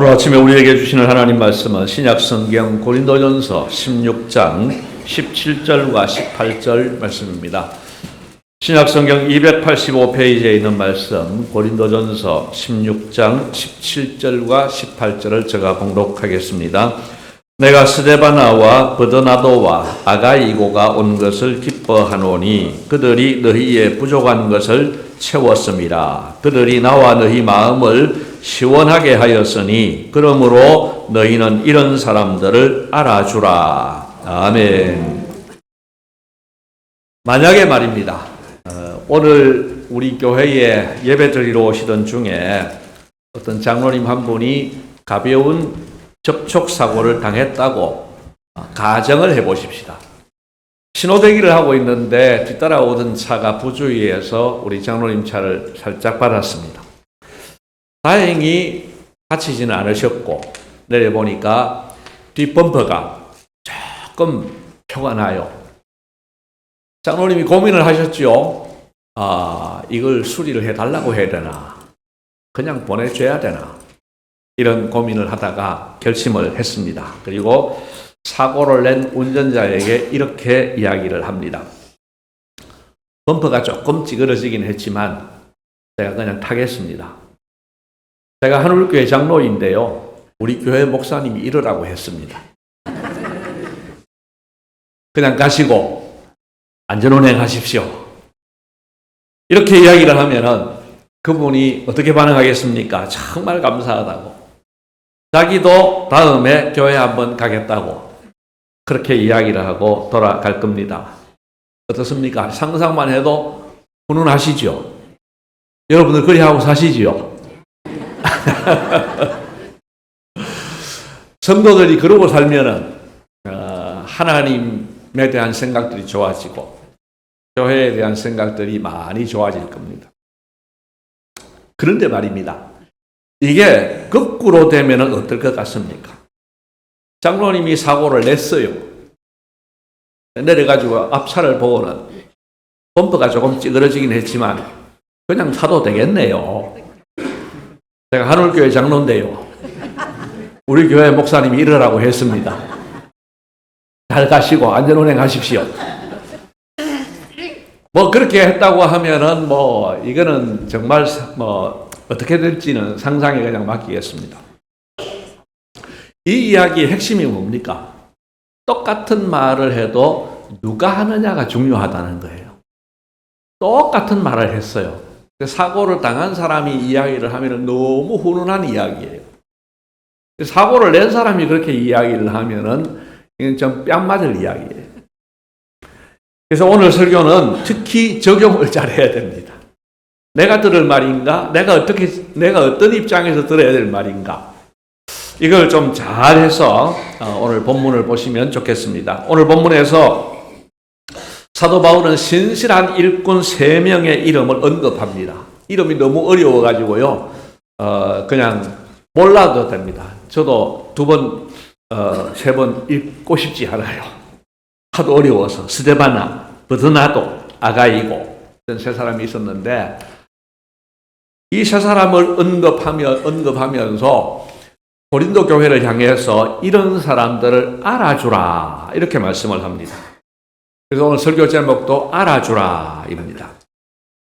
오늘 아침에 우리에게 주시는 하나님 말씀은 신약 성경 고린도전서 16장 17절과 18절 말씀입니다. 신약 성경 285페이지에 있는 말씀 고린도전서 16장 17절과 18절을 제가 공독하겠습니다. 내가 스데바나와 버드나도와 아가이고가 온 것을 기뻐하노니 그들이 너희의 부족한 것을 채웠습니다. 그들이 나와 너희 마음을 시원하게 하였으니 그러므로 너희는 이런 사람들을 알아주라. 아멘. 만약에 말입니다. 어, 오늘 우리 교회에 예배 드리러 오시던 중에 어떤 장로님 한 분이 가벼운 접촉 사고를 당했다고 어, 가정을 해 보십시다. 신호대기를 하고 있는데 뒤따라오던 차가 부주의해서 우리 장로님 차를 살짝 받았습니다. 다행히 다치지는 않으셨고 내려보니까 뒷범퍼가 조금 표가 나요. 장로님이 고민을 하셨죠. 아, 이걸 수리를 해달라고 해야 되나? 그냥 보내줘야 되나? 이런 고민을 하다가 결심을 했습니다. 그리고 사고를 낸 운전자에게 이렇게 이야기를 합니다. 범퍼가 조금 찌그러지긴 했지만 제가 그냥 타겠습니다. 제가 한울교회 장로인데요. 우리 교회 목사님이 이러라고 했습니다. 그냥 가시고 안전운행 하십시오. 이렇게 이야기를 하면은 그분이 어떻게 반응하겠습니까? 정말 감사하다고. 자기도 다음에 교회 한번 가겠다고 그렇게 이야기를 하고 돌아갈 겁니다. 어떻습니까? 상상만 해도 훈훈하시죠? 여러분들 그리하고 사시지요? 성도들이 그러고 살면은 어, 하나님에 대한 생각들이 좋아지고 교회에 대한 생각들이 많이 좋아질 겁니다. 그런데 말입니다. 이게 거꾸로 되면 어떨 것 같습니까? 장로님이 사고를 냈어요. 내려가지고 앞차를 보고는 범퍼가 조금 찌그러지긴 했지만 그냥 타도 되겠네요. 제가 한울교회 장로인데요. 우리 교회 목사님이 이러라고 했습니다. 잘 가시고 안전운행 하십시오. 뭐 그렇게 했다고 하면은 뭐 이거는 정말 뭐 어떻게 될지는 상상에 그냥 맡기겠습니다. 이 이야기의 핵심이 뭡니까? 똑같은 말을 해도 누가 하느냐가 중요하다는 거예요. 똑같은 말을 했어요. 사고를 당한 사람이 이야기를 하면 너무 훈훈한 이야기예요. 사고를 낸 사람이 그렇게 이야기를 하면은 이건 좀 뺨 맞을 이야기예요. 그래서 오늘 설교는 특히 적용을 잘해야 됩니다. 내가 들을 말인가? 내가 어떻게, 내가 어떤 입장에서 들어야 될 말인가? 이걸 좀 잘해서 어, 오늘 본문을 보시면 좋겠습니다. 오늘 본문에서 사도 바울은 신실한 일꾼 세 명의 이름을 언급합니다. 이름이 너무 어려워가지고요, 어, 그냥 몰라도 됩니다. 저도 두 번, 어, 세 번 읽고 싶지 않아요. 하도 어려워서 스데바나, 버드나도, 아가이고 이런 세 사람이 있었는데 이 세 사람을 언급하며 언급하면서 고린도 교회를 향해서 이런 사람들을 알아주라 이렇게 말씀을 합니다. 그래서 오늘 설교 제목도 알아주라 입니다.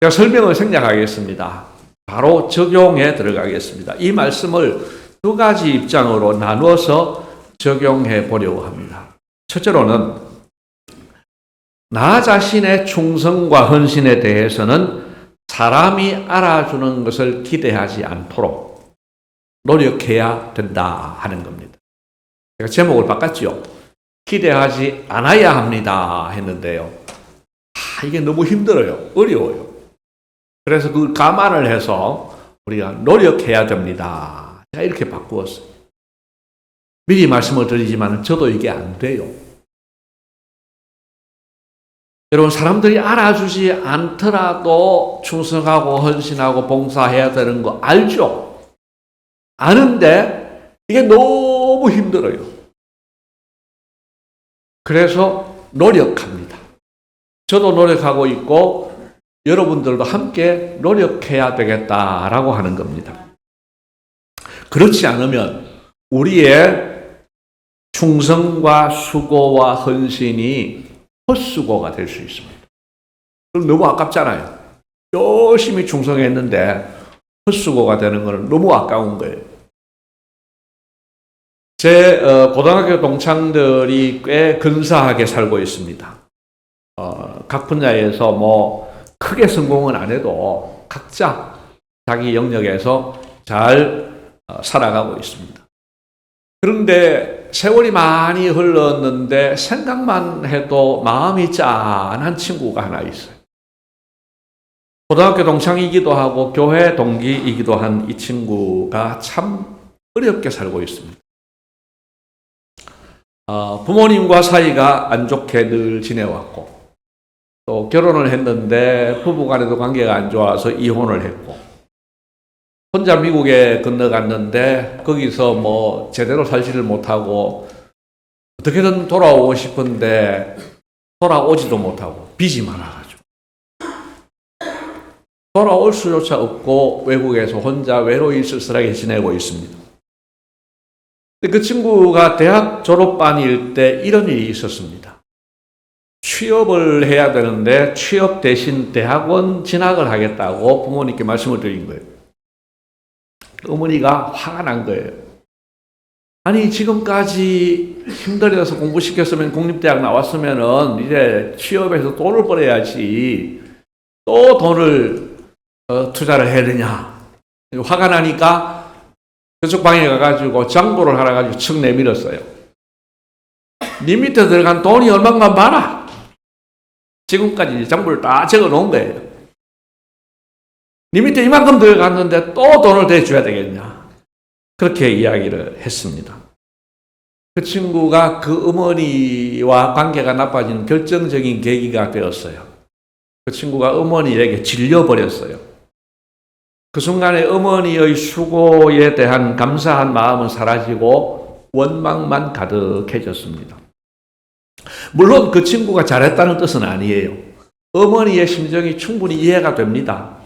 제가 설명을 생략하겠습니다. 바로 적용에 들어가겠습니다. 이 말씀을 두 가지 입장으로 나누어서 적용해 보려고 합니다. 첫째로는 나 자신의 충성과 헌신에 대해서는 사람이 알아주는 것을 기대하지 않도록 노력해야 된다 하는 겁니다. 제가 제목을 바꿨죠. 기대하지 않아야 합니다 했는데요. 아, 이게 너무 힘들어요. 어려워요. 그래서 그 감안을 해서 우리가 노력해야 됩니다. 제가 이렇게 바꾸었어요. 미리 말씀을 드리지만 저도 이게 안 돼요. 여러분, 사람들이 알아주지 않더라도 충성하고 헌신하고 봉사해야 되는 거 알죠? 아는데 이게 너무 힘들어요. 그래서 노력합니다. 저도 노력하고 있고 여러분들도 함께 노력해야 되겠다라고 하는 겁니다. 그렇지 않으면 우리의 충성과 수고와 헌신이 헛수고가 될 수 있습니다. 너무 아깝잖아요. 열심히 충성했는데 헛수고가 되는 것은 너무 아까운 거예요. 제 어, 고등학교 동창들이 꽤 근사하게 살고 있습니다. 어, 각 분야에서 뭐 크게 성공은 안 해도 각자 자기 영역에서 잘 어, 살아가고 있습니다. 그런데 세월이 많이 흘렀는데 생각만 해도 마음이 짠한 친구가 하나 있어요. 고등학교 동창이기도 하고 교회 동기이기도 한 이 친구가 참 어렵게 살고 있습니다. 어, 부모님과 사이가 안 좋게 늘 지내왔고 또 결혼을 했는데 부부간에도 관계가 안 좋아서 이혼을 했고 혼자 미국에 건너갔는데 거기서 뭐 제대로 살지를 못하고 어떻게든 돌아오고 싶은데 돌아오지도 못하고 빚이 많아가지고 돌아올 수조차 없고 외국에서 혼자 외로이 쓸쓸하게 지내고 있습니다. 그 친구가 대학 졸업반일 때 이런 일이 있었습니다. 취업을 해야 되는데 취업 대신 대학원 진학을 하겠다고 부모님께 말씀을 드린 거예요. 어머니가 화가 난 거예요. 아니 지금까지 힘들어서 공부시켰으면 공립대학 나왔으면은 이제 취업해서 돈을 벌어야지 또 돈을 어, 투자를 해야 되냐. 화가 나니까 그쪽 방에 가가지고 장부를 하나 가지고 척 내밀었어요. 네 밑에 들어간 돈이 얼마인가 봐라. 지금까지 장부를 다 적어 놓은 거예요. 네 밑에 이만큼 들어갔는데 또 돈을 대줘야 되겠냐. 그렇게 이야기를 했습니다. 그 친구가 그 어머니와 관계가 나빠지는 결정적인 계기가 되었어요. 그 친구가 어머니에게 질려버렸어요. 그 순간에 어머니의 수고에 대한 감사한 마음은 사라지고 원망만 가득해졌습니다. 물론 그 친구가 잘했다는 뜻은 아니에요. 어머니의 심정이 충분히 이해가 됩니다.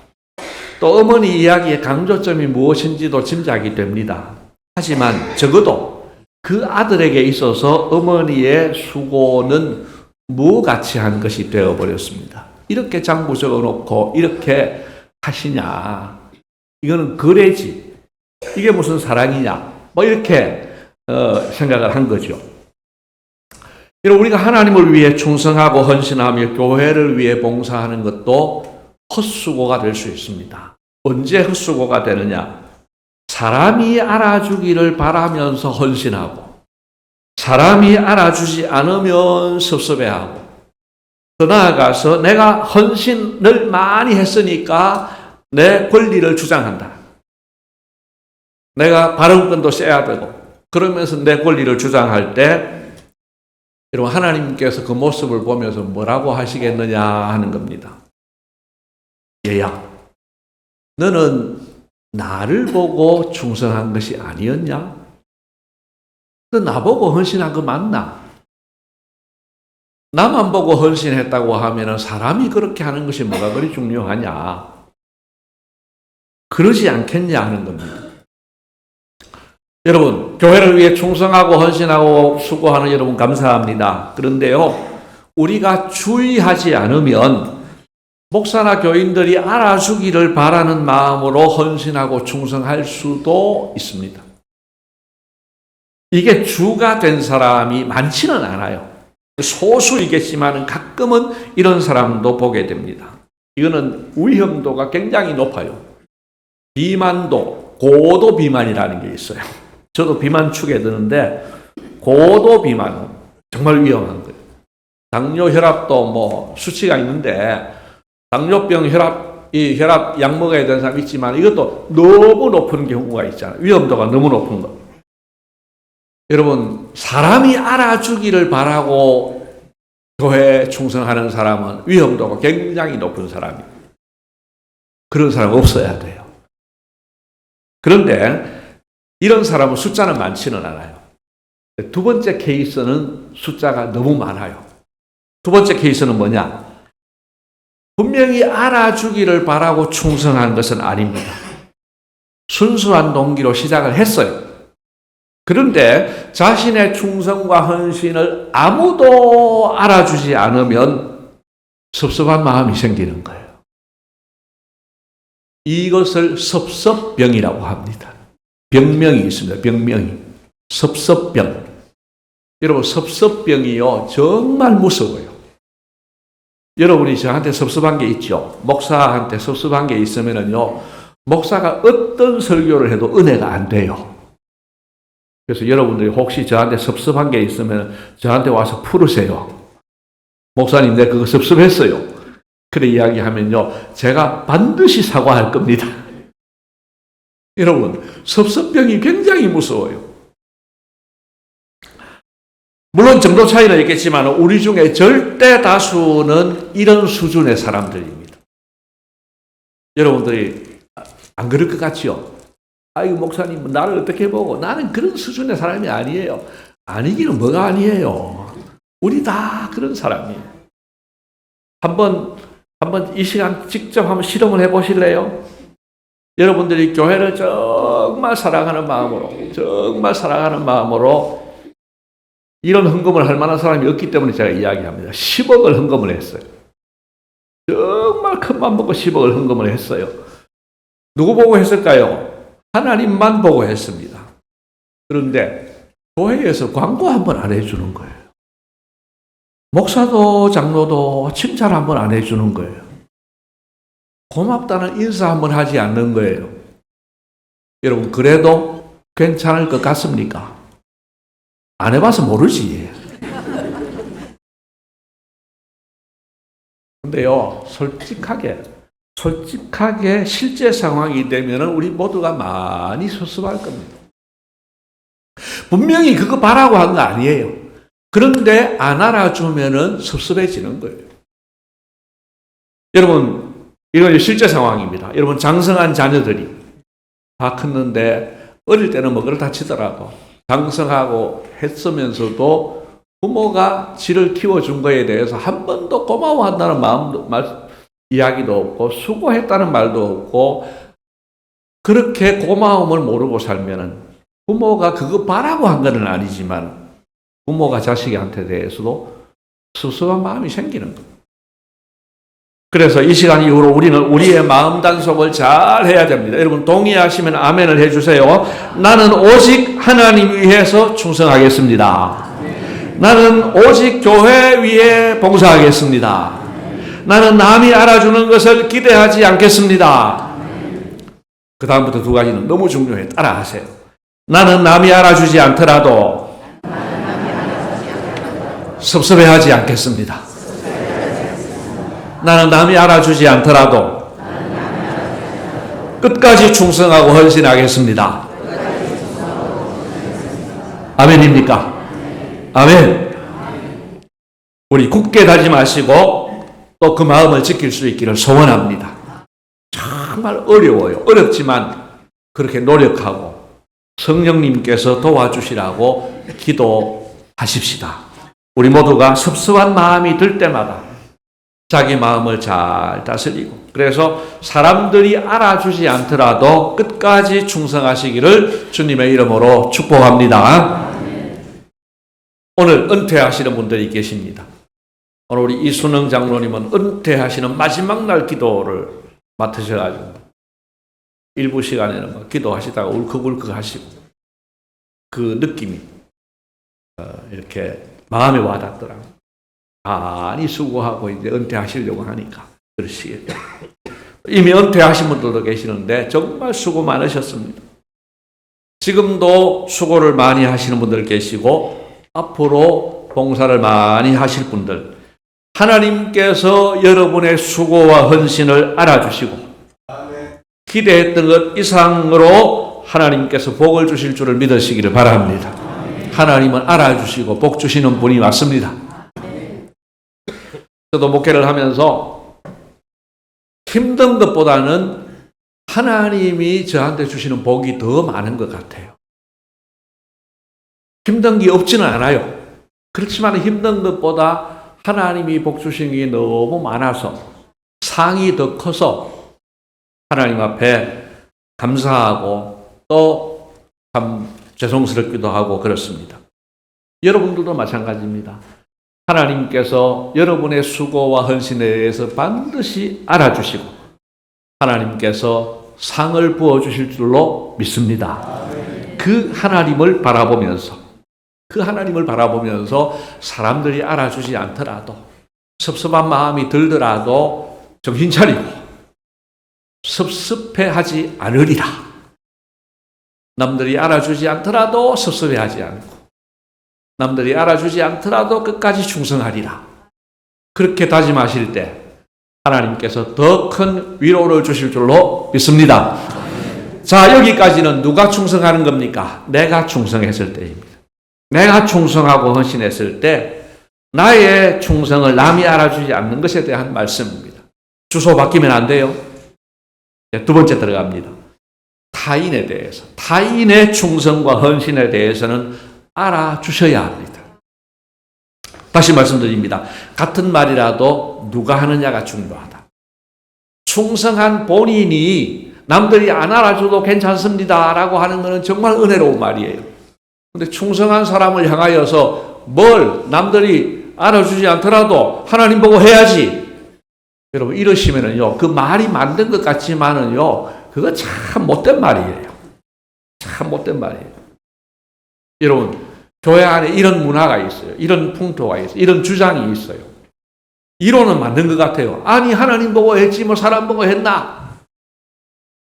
또 어머니 이야기의 강조점이 무엇인지도 짐작이 됩니다. 하지만 적어도 그 아들에게 있어서 어머니의 수고는 무가치 한 것이 되어버렸습니다. 이렇게 장부 적어놓고 이렇게 하시냐. 이거는 거래지. 이게 무슨 사랑이냐. 뭐 이렇게 어, 생각을 한 거죠. 여러분 우리가 하나님을 위해 충성하고 헌신하며 교회를 위해 봉사하는 것도 헛수고가 될 수 있습니다. 언제 헛수고가 되느냐? 사람이 알아주기를 바라면서 헌신하고 사람이 알아주지 않으면 섭섭해하고 더 나아가서 내가 헌신을 많이 했으니까 내 권리를 주장한다. 내가 발언권도 써야 되고 그러면서 내 권리를 주장할 때 여러분 하나님께서 그 모습을 보면서 뭐라고 하시겠느냐 하는 겁니다. 얘야, 너는 나를 보고 충성한 것이 아니었냐? 너 나보고 헌신한 거 맞나? 나만 보고 헌신했다고 하면 사람이 그렇게 하는 것이 뭐가 그리 중요하냐? 그러지 않겠냐 하는 겁니다. 여러분, 교회를 위해 충성하고 헌신하고 수고하는 여러분 감사합니다. 그런데요, 우리가 주의하지 않으면 목사나 교인들이 알아주기를 바라는 마음으로 헌신하고 충성할 수도 있습니다. 이게 주가 된 사람이 많지는 않아요. 소수이겠지만 가끔은 이런 사람도 보게 됩니다. 이거는 위험도가 굉장히 높아요. 비만도, 고도 비만이라는 게 있어요. 저도 비만 축에 드는데 고도 비만은 정말 위험한 거예요. 당뇨 혈압도 뭐 수치가 있는데 당뇨병 혈압 이 혈압 약 먹어야 되는 사람 있지만 이것도 너무 높은 경우가 있잖아요. 위험도가 너무 높은 거. 여러분 사람이 알아주기를 바라고 교회 충성하는 사람은 위험도가 굉장히 높은 사람이에요. 그런 사람 없어야 돼요. 그런데 이런 사람은 숫자는 많지는 않아요. 두 번째 케이스는 숫자가 너무 많아요. 두 번째 케이스는 뭐냐? 분명히 알아주기를 바라고 충성한 것은 아닙니다. 순수한 동기로 시작을 했어요. 그런데 자신의 충성과 헌신을 아무도 알아주지 않으면 섭섭한 마음이 생기는 거예요. 이것을 섭섭병이라고 합니다. 병명이 있습니다. 병명이. 섭섭병. 여러분, 섭섭병이요. 정말 무서워요. 여러분이 저한테 섭섭한 게 있죠. 목사한테 섭섭한 게 있으면은요. 목사가 어떤 설교를 해도 은혜가 안 돼요. 그래서 여러분들이 혹시 저한테 섭섭한 게 있으면 저한테 와서 풀으세요. 목사님, 내 그거 섭섭했어요. 그래 이야기하면요. 제가 반드시 사과할 겁니다. 여러분, 섭섭병이 굉장히 무서워요. 물론 정도 차이는 있겠지만 우리 중에 절대 다수는 이런 수준의 사람들입니다. 여러분들이 안 그럴 것 같지요? 아이고 목사님 나를 어떻게 보고 나는 그런 수준의 사람이 아니에요. 아니기는 뭐가 아니에요. 우리 다 그런 사람이에요. 한번 한번 이 시간 직접 한번 실험을 해 보실래요? 여러분들이 교회를 정말 사랑하는 마음으로 정말 사랑하는 마음으로 이런 헌금을 할 만한 사람이 없기 때문에 제가 이야기합니다. 10억을 헌금을 했어요. 정말 큰 맘 먹고 10억을 헌금을 했어요. 누구 보고 했을까요? 하나님만 보고 했습니다. 그런데 교회에서 광고 한 번 안 해주는 거예요. 목사도 장로도 칭찬 한번 안 해주는 거예요. 고맙다는 인사 한번 하지 않는 거예요. 여러분, 그래도 괜찮을 것 같습니까? 안 해봐서 모르지. 근데요, 솔직하게, 솔직하게 실제 상황이 되면 우리 모두가 많이 섭섭할 겁니다. 분명히 그거 바라고 한 거 아니에요. 그런데 안 알아주면은 섭섭해지는 거예요. 여러분, 이건 실제 상황입니다. 여러분, 장성한 자녀들이 다 컸는데 어릴 때는 뭐 그렇다 치더라도 장성하고 했으면서도 부모가 지를 키워준 거에 대해서 한 번도 고마워한다는 마음도, 말, 이야기도 없고 수고했다는 말도 없고 그렇게 고마움을 모르고 살면은 부모가 그거 바라고 한건 아니지만 부모가 자식한테 대해서도 섭섭한 마음이 생기는 겁니다. 그래서 이 시간 이후로 우리는 우리의 마음 단속을 잘 해야 됩니다. 여러분 동의하시면 아멘을 해주세요. 나는 오직 하나님 위해서 충성하겠습니다. 나는 오직 교회 위에 봉사하겠습니다. 나는 남이 알아주는 것을 기대하지 않겠습니다. 그 다음부터 두 가지는 너무 중요해. 따라하세요. 나는 남이 알아주지 않더라도 섭섭해하지 않겠습니다. 나는 남이 알아주지 않더라도 끝까지 충성하고 헌신하겠습니다. 아멘입니까? 아멘. 우리 굳게 다짐하시고 또 그 마음을 지킬 수 있기를 소원합니다. 정말 어려워요. 어렵지만 그렇게 노력하고 성령님께서 도와주시라고 기도하십시다. 우리 모두가 섭섭한 마음이 들 때마다 자기 마음을 잘 다스리고 그래서 사람들이 알아주지 않더라도 끝까지 충성하시기를 주님의 이름으로 축복합니다. 오늘 은퇴하시는 분들이 계십니다. 오늘 우리 이순영 장로님은 은퇴하시는 마지막 날 기도를 맡으셔가지고 일부 시간에는 막 기도하시다가 울컥울컥 하시고 그 느낌이 어, 이렇게 마음에 와닿더라고요. 많이 수고하고 이제 은퇴하시려고 하니까 그러시겠죠. 이미 은퇴하신 분들도 계시는데 정말 수고 많으셨습니다. 지금도 수고를 많이 하시는 분들 계시고 앞으로 봉사를 많이 하실 분들 하나님께서 여러분의 수고와 헌신을 알아주시고 기대했던 것 이상으로 하나님께서 복을 주실 줄을 믿으시기를 바랍니다. 하나님은 알아주시고 복 주시는 분이 맞습니다. 저도 목회를 하면서 힘든 것보다는 하나님이 저한테 주시는 복이 더 많은 것 같아요. 힘든 게 없지는 않아요. 그렇지만 힘든 것보다 하나님이 복 주신 게 너무 많아서 상이 더 커서 하나님 앞에 감사하고 또 참 죄송스럽기도 하고 그렇습니다. 여러분들도 마찬가지입니다. 하나님께서 여러분의 수고와 헌신에 대해서 반드시 알아주시고 하나님께서 상을 부어 주실 줄로 믿습니다. 그 하나님을 바라보면서 그 하나님을 바라보면서 사람들이 알아주지 않더라도 섭섭한 마음이 들더라도 정신 차리고 섭섭해하지 않으리라. 남들이 알아주지 않더라도 섭섭해하지 않고 남들이 알아주지 않더라도 끝까지 충성하리라. 그렇게 다짐하실 때 하나님께서 더 큰 위로를 주실 줄로 믿습니다. 자, 여기까지는 누가 충성하는 겁니까? 내가 충성했을 때입니다. 내가 충성하고 헌신했을 때 나의 충성을 남이 알아주지 않는 것에 대한 말씀입니다. 주소 바뀌면 안 돼요. 네, 두 번째 들어갑니다. 타인에 대해서, 타인의 충성과 헌신에 대해서는 알아주셔야 합니다. 다시 말씀드립니다. 같은 말이라도 누가 하느냐가 중요하다. 충성한 본인이 남들이 안 알아줘도 괜찮습니다. 라고 하는 것은 정말 은혜로운 말이에요. 근데 충성한 사람을 향하여서 뭘 남들이 알아주지 않더라도 하나님 보고 해야지. 여러분, 이러시면은요, 그 말이 만든 것 같지만은요, 그거 참 못된 말이에요. 참 못된 말이에요. 여러분, 교회 안에 이런 문화가 있어요. 이런 풍토가 있어요. 이런 주장이 있어요. 이론은 맞는 것 같아요. 아니, 하나님 보고 했지, 뭐 사람 보고 했나?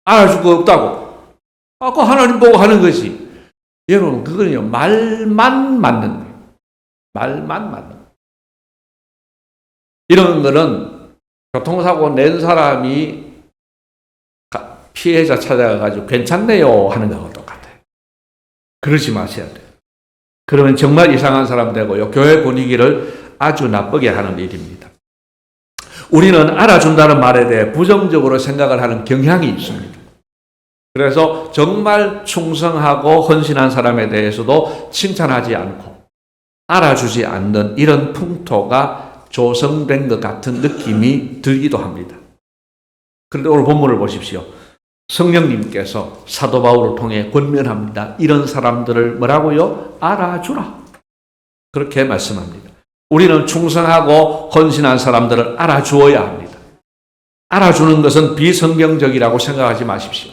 알아줄 거 없다고. 아, 그 하나님 보고 하는 거지. 여러분, 그거는요, 말만 맞는 거예요. 말만 맞는 거예요. 이런 거는 교통사고 낸 사람이 가- 피해자 찾아가가지고 괜찮네요 하는 거하고 똑같아요. 그러지 마셔야 돼요. 그러면 정말 이상한 사람 되고요. 교회 분위기를 아주 나쁘게 하는 일입니다. 우리는 알아준다는 말에 대해 부정적으로 생각을 하는 경향이 있습니다. 그래서 정말 충성하고 헌신한 사람에 대해서도 칭찬하지 않고 알아주지 않는 이런 풍토가 조성된 것 같은 느낌이 들기도 합니다. 그런데 오늘 본문을 보십시오. 성령님께서 사도 바울을 통해 권면합니다. 이런 사람들을 뭐라고요? 알아주라. 그렇게 말씀합니다. 우리는 충성하고 헌신한 사람들을 알아주어야 합니다. 알아주는 것은 비성경적이라고 생각하지 마십시오.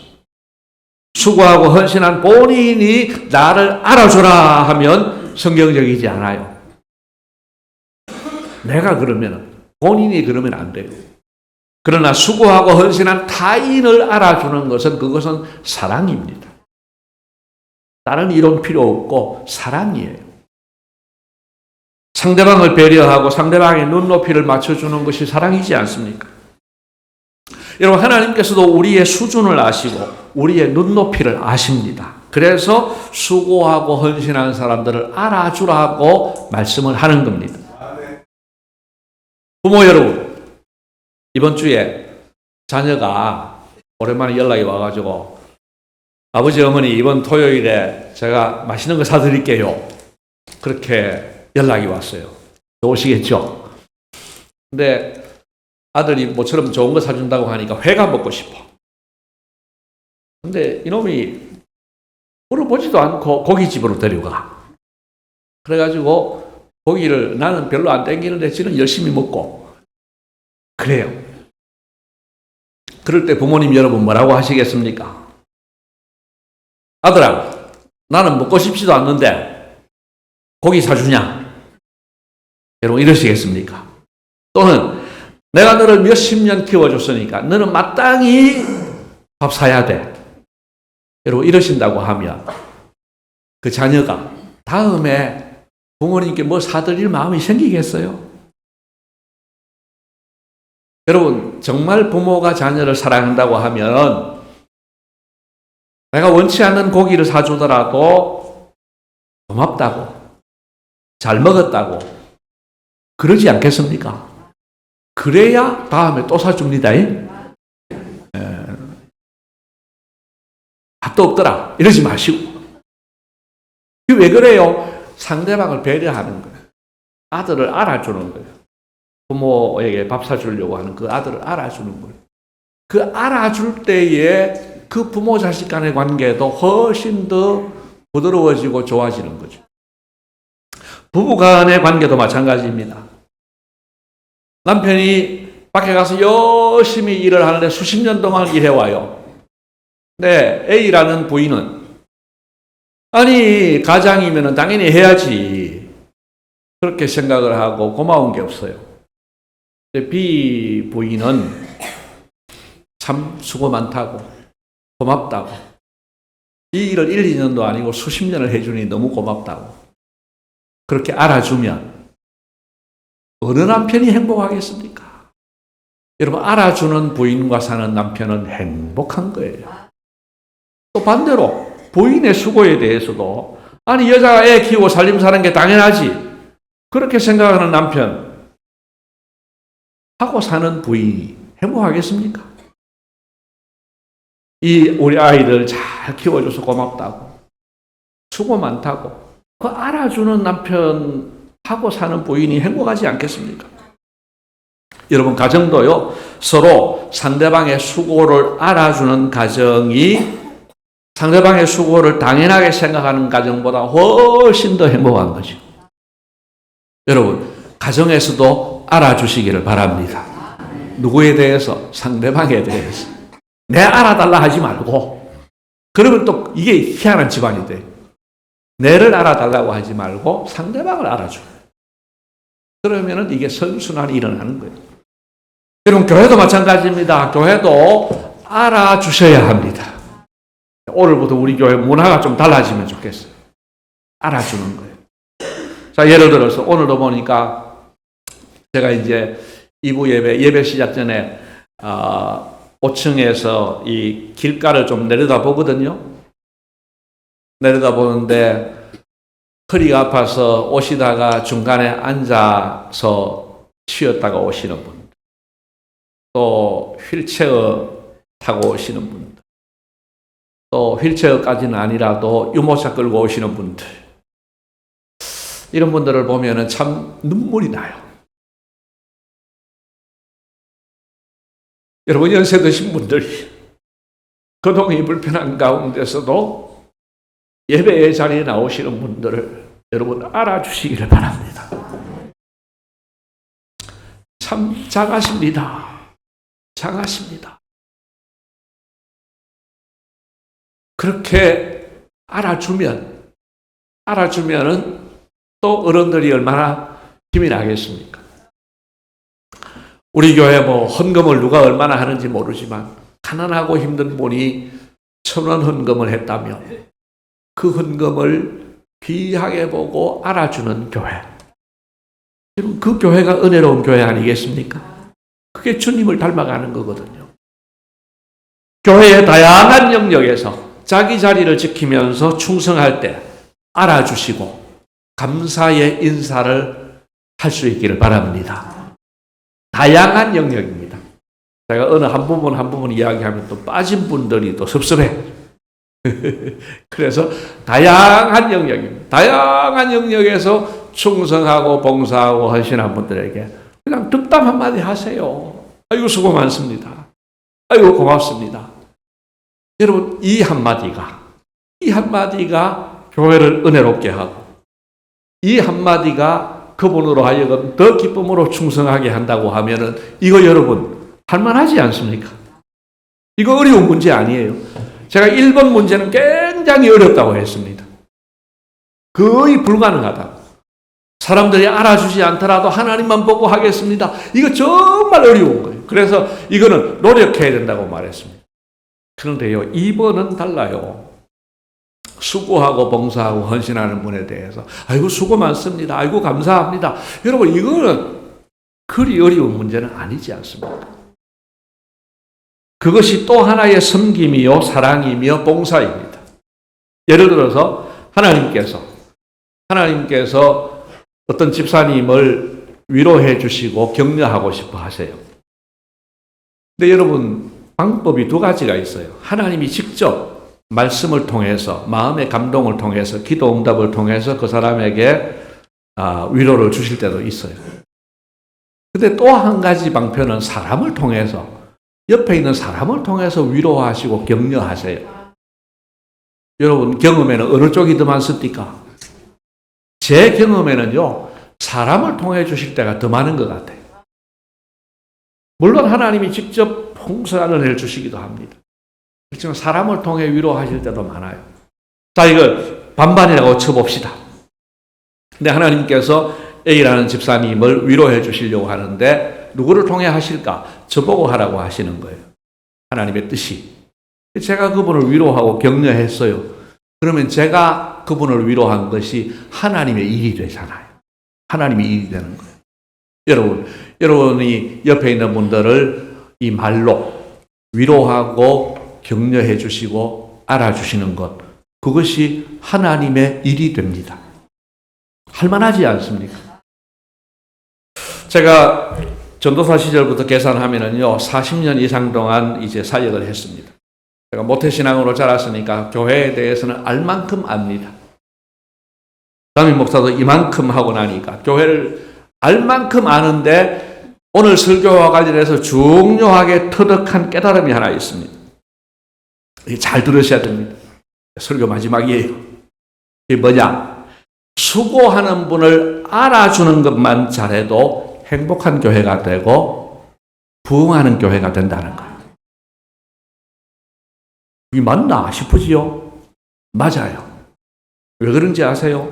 수고하고 헌신한 본인이 나를 알아주라 하면 성경적이지 않아요. 내가 그러면, 본인이 그러면 안 돼요. 그러나 수고하고 헌신한 타인을 알아주는 것은 그것은 사랑입니다. 다른 이론 필요 없고 사랑이에요. 상대방을 배려하고 상대방의 눈높이를 맞춰주는 것이 사랑이지 않습니까? 여러분, 하나님께서도 우리의 수준을 아시고 우리의 눈높이를 아십니다. 그래서 수고하고 헌신한 사람들을 알아주라고 말씀을 하는 겁니다. 부모 여러분, 이번 주에 자녀가 오랜만에 연락이 와가지고 아버지 어머니 이번 토요일에 제가 맛있는 거 사드릴게요. 그렇게 연락이 왔어요. 오시겠죠? 근데 아들이 모처럼 좋은 거 사준다고 하니까 회가 먹고 싶어. 근데 이놈이 물어보지도 않고 고깃집으로 데려가. 그래가지고 고기를 나는 별로 안 땡기는데 지는 열심히 먹고. 그래요. 그럴 때 부모님 여러분 뭐라고 하시겠습니까? 아들아, 나는 먹고 싶지도 않는데 고기 사주냐? 여러분 이러시겠습니까? 또는 내가 너를 몇십 년 키워줬으니까 너는 마땅히 밥 사야 돼. 여러분 이러신다고 하면 그 자녀가 다음에 부모님께 뭐 사드릴 마음이 생기겠어요? 여러분 정말 부모가 자녀를 사랑한다고 하면 내가 원치 않는 고기를 사주더라도 고맙다고 잘 먹었다고 그러지 않겠습니까? 그래야 다음에 또 사줍니다. 예. 밥도 없더라. 이러지 마시고. 왜 그래요? 상대방을 배려하는 거예요. 아들을 알아주는 거예요. 부모에게 밥 사주려고 하는 그 아들을 알아주는 거예요. 그 알아줄 때에 그 부모 자식 간의 관계도 훨씬 더 부드러워지고 좋아지는 거죠. 부부 간의 관계도 마찬가지입니다. 남편이 밖에 가서 열심히 일을 하는데 수십 년 동안 일해와요. 네, A라는 부인은 아니 가장이면 당연히 해야지 그렇게 생각을 하고 고마운 게 없어요. 근데 B 부인은 참 수고 많다고 고맙다고 이 일을 1, 2년도 아니고 수십 년을 해주니 너무 고맙다고 그렇게 알아주면 어느 남편이 행복하겠습니까? 여러분 알아주는 부인과 사는 남편은 행복한 거예요. 또 반대로 부인의 수고에 대해서도 아니 여자가 애 키우고 살림 사는 게 당연하지 그렇게 생각하는 남편 하고 사는 부인이 행복하겠습니까? 이 우리 아이들 잘 키워줘서 고맙다고 수고 많다고 그 알아주는 남편하고 사는 부인이 행복하지 않겠습니까? 여러분 가정도요 서로 상대방의 수고를 알아주는 가정이 상대방의 수고를 당연하게 생각하는 가정보다 훨씬 더 행복한 거죠. 여러분 가정에서도 알아주시기를 바랍니다. 누구에 대해서 상대방에 대해서 내 알아달라 하지 말고 그러면 또 이게 희한한 집안이 돼. 내를 알아달라고 하지 말고 상대방을 알아줘. 그러면은 이게 선순환이 일어나는 거예요. 여러분 교회도 마찬가지입니다. 교회도 알아주셔야 합니다. 오늘부터 우리 교회 문화가 좀 달라지면 좋겠어요. 알아주는 거예요. 자, 예를 들어서 오늘도 보니까 제가 이제 2부 예배, 예배 시작 전에, 어, 5층에서 이 길가를 좀 내려다 보거든요. 내려다 보는데 허리가 아파서 오시다가 중간에 앉아서 쉬었다가 오시는 분, 또 휠체어 타고 오시는 분들, 또 휠체어까지는 아니라도 유모차 끌고 오시는 분들, 이런 분들을 보면은 참 눈물이 나요. 여러분 연세 드신 분들이 거동이 불편한 가운데서도 예배의 자리에 나오시는 분들을 여러분 알아주시기를 바랍니다. 참 작아십니다. 작아십니다. 그렇게 알아주면 알아주면은 또 어른들이 얼마나 힘이 나겠습니까? 우리 교회 뭐 헌금을 누가 얼마나 하는지 모르지만 가난하고 힘든 분이 천 원 헌금을 했다면 그 헌금을 귀하게 보고 알아주는 교회. 여러분 그 교회가 은혜로운 교회 아니겠습니까? 그게 주님을 닮아가는 거거든요. 교회의 다양한 영역에서 자기 자리를 지키면서 충성할 때 알아주시고 감사의 인사를 할 수 있기를 바랍니다. 다양한 영역입니다. 제가 어느 한 부분 한 부분 이야기하면 또 빠진 분들이 또 섭섭해. 그래서 다양한 영역입니다. 다양한 영역에서 충성하고 봉사하고 헌신한 분들에게 그냥 득담 한마디 하세요. 아이고 수고 많습니다. 아이고 고맙습니다. 여러분 이 한마디가 이 한마디가 교회를 은혜롭게 하고 이 한마디가 그분으로 하여금 더 기쁨으로 충성하게 한다고 하면은 이거 여러분 할만하지 않습니까? 이거 어려운 문제 아니에요. 제가 1번 문제는 굉장히 어렵다고 했습니다. 거의 불가능하다. 사람들이 알아주지 않더라도 하나님만 보고 하겠습니다. 이거 정말 어려운 거예요. 그래서 이거는 노력해야 된다고 말했습니다. 그런데요, 2번은 달라요. 수고하고 봉사하고 헌신하는 분에 대해서 아이고 수고 많습니다. 아이고 감사합니다. 여러분 이거는 그리 어려운 문제는 아니지 않습니까? 그것이 또 하나의 섬김이요 사랑이며 봉사입니다. 예를 들어서 하나님께서 하나님께서 어떤 집사님을 위로해 주시고 격려하고 싶어 하세요. 근데 여러분 방법이 두 가지가 있어요. 하나님이 직접 말씀을 통해서 마음의 감동을 통해서 기도 응답을 통해서 그 사람에게 아, 위로를 주실 때도 있어요. 근데 또 한 가지 방편은 사람을 통해서 옆에 있는 사람을 통해서 위로하시고 격려하세요. 여러분 경험에는 어느 쪽이 더 많습니까? 제 경험에는요 사람을 통해 주실 때가 더 많은 것 같아요. 물론 하나님이 직접 풍성한 을 주시기도 합니다. 그렇지만 사람을 통해 위로하실 때도 많아요. 자 이거 반반이라고 쳐봅시다. 근데 하나님께서 A라는 집사님을 위로해 주시려고 하는데 누구를 통해 하실까? 저보고 하라고 하시는 거예요. 하나님의 뜻이. 제가 그분을 위로하고 격려했어요. 그러면 제가 그분을 위로한 것이 하나님의 일이 되잖아요. 하나님의 일이 되는 거예요. 여러분, 여러분이 옆에 있는 분들을 이 말로 위로하고 격려해 주시고 알아주시는 것, 그것이 하나님의 일이 됩니다. 할만하지 않습니까? 제가 전도사 시절부터 계산하면은요, 40년 이상 동안 이제 사역을 했습니다. 제가 모태신앙으로 자랐으니까 교회에 대해서는 알만큼 압니다. 담임 목사도 이만큼 하고 나니까 교회를 알만큼 아는데 오늘 설교와 관련해서 중요하게 터득한 깨달음이 하나 있습니다. 잘 들으셔야 됩니다. 설교 마지막이에요. 이게 뭐냐? 수고하는 분을 알아주는 것만 잘해도 행복한 교회가 되고 부흥하는 교회가 된다는 거예요. 이게 맞나 싶으지요? 맞아요. 왜 그런지 아세요?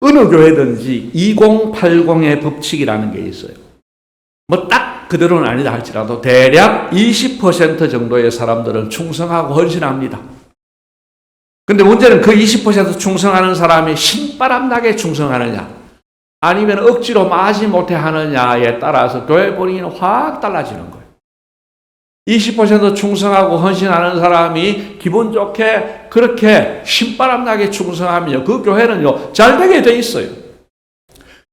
어느 교회든지 2080의 법칙이라는 게 있어요. 뭐딱 그대로는 아니다 할지라도 대략 20% 정도의 사람들은 충성하고 헌신합니다. 근데 문제는 그 20% 충성하는 사람이 신바람 나게 충성하느냐, 아니면 억지로 마지 못해 하느냐에 따라서 교회 분위기는 확 달라지는 거예요. 20% 충성하고 헌신하는 사람이 기분 좋게 그렇게 신바람 나게 충성하면 그 교회는요, 잘 되게 돼 있어요.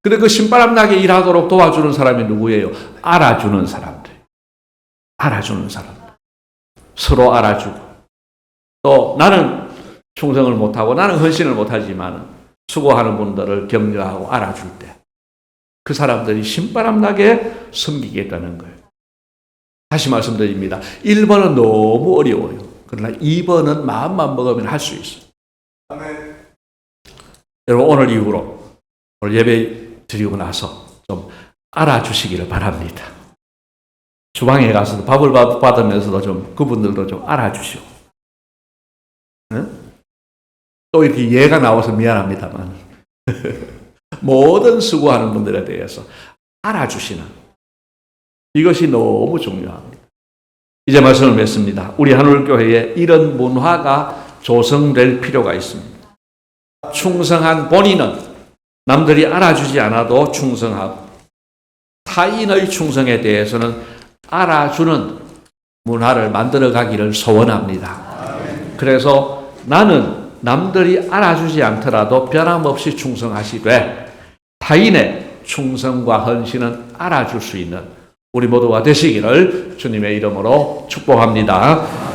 근데 그 신바람 나게 일하도록 도와주는 사람이 누구예요? 알아주는 사람들. 알아주는 사람들. 서로 알아주고. 또 나는 충성을 못하고 나는 헌신을 못하지만 수고하는 분들을 격려하고 알아줄 때 그 사람들이 신바람 나게 섬기게 되는 거예요. 다시 말씀드립니다. 1번은 너무 어려워요. 그러나 2번은 마음만 먹으면 할 수 있어요. 여러분 오늘 이후로 오늘 예배 드리고 나서 좀 알아주시기를 바랍니다. 주방에 가서도 밥을 받- 받으면서도 좀 그분들도 좀 알아주시고 응? 또 이렇게 예가 나와서 미안합니다만 모든 수고하는 분들에 대해서 알아주시는 이것이 너무 중요합니다. 이제 말씀을 맺습니다. 우리 한울교회에 이런 문화가 조성될 필요가 있습니다. 충성한 본인은 남들이 알아주지 않아도 충성하고 타인의 충성에 대해서는 알아주는 문화를 만들어 가기를 소원합니다. 그래서 나는 남들이 알아주지 않더라도 변함없이 충성하시되 타인의 충성과 헌신은 알아줄 수 있는 우리 모두가 되시기를 주님의 이름으로 축복합니다.